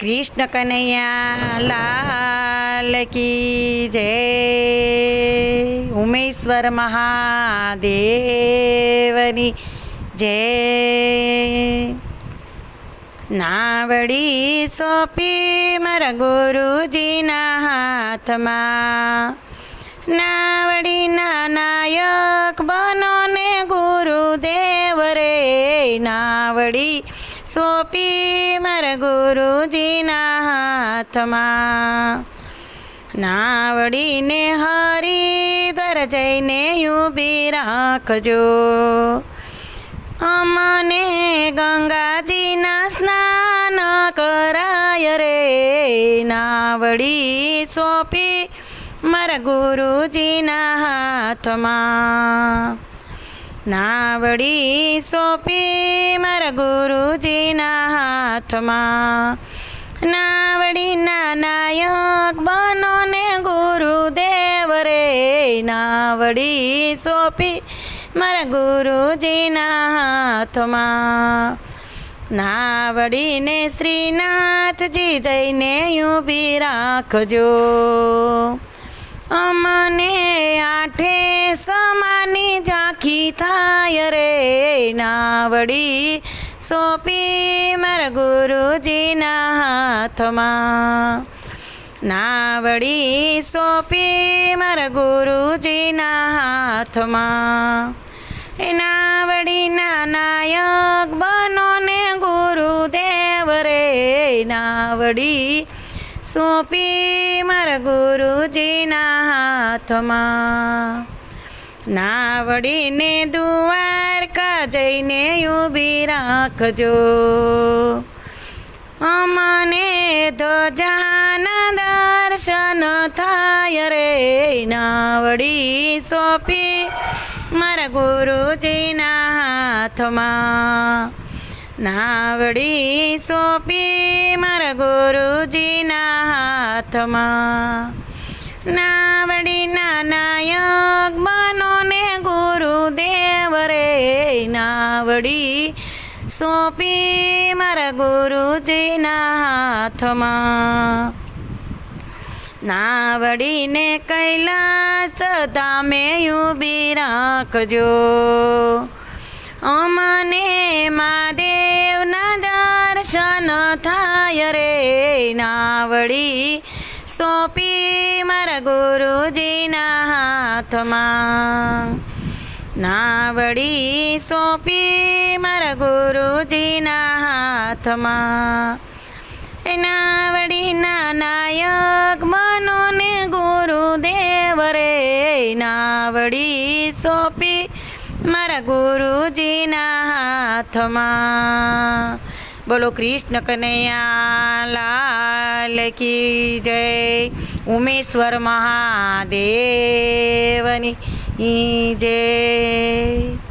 કૃષ્ણ કનૈયા લાલ કી જય. ઉમેશ્વર મહાદેવની જય. નાવડી સોંપી મારા ગુરુજીના હાથમાં. નાવડીના નાયક બનો ને ગુરુદેવ રે નાવડી સોંપી મારા ગુરુજીના હાથમાં નાવડીને હરિદ્વાર જઈને ઊભી રાખજો અમને ગંગાજીના સ્નાન કરાય રે નાવડી સોંપી મારા ગુરુજીના હાથમાં નાવડી સોંપી મારા ગુરુજીના હાથમાં. નાવડીના નાયક બનો ને ગુરુદેવ રે. નાવડી સોંપી મારા ગુરુજીના હાથમાં. નાવડીને શ્રીનાથજી જઈને ઊભી રાખજો. અમને આઠે સમાની ઝાંખી થાય રે નાવડી સોંપી મારા ગુરુજીના હાથમાં નાવડી સોંપી મારા ગુરુજીના હાથમાં એ નાવડીના નાયક બનો ને ગુરુદેવ રે નાવડી સોંપી મારા ગુરુજીના હાથમાં નાવડીને દ્વારકા જઈને ઊભી રાખજો. અમને ધ્વજાના દર્શન થાય રે, નાવડી સોંપી મારા ગુરુજીના હાથમાં. નાવડી સોંપી મારા ગુરુજીના હાથમાં. નાવડીના સોંપી મારા ગુરુજીના હાથમાં. નાવડીને કૈલાસ ધામે ઊભી રાખજો. અમને મહાદેવના દર્શન થાય રે નાવડી. સોંપી મારા ગુરુજીના હાથમાં. નાવડી સોંપી મારા ગુરુજીના હાથમાં. એ નાવડીના નાયક મનોને ગુરુદેવ રે. નાવડી સોંપી મારા ગુરુજીના હાથમાં. બોલો કૃષ્ણ કનૈયા લાલ કી જય. ઉમેશ્વર મહાદેવની જય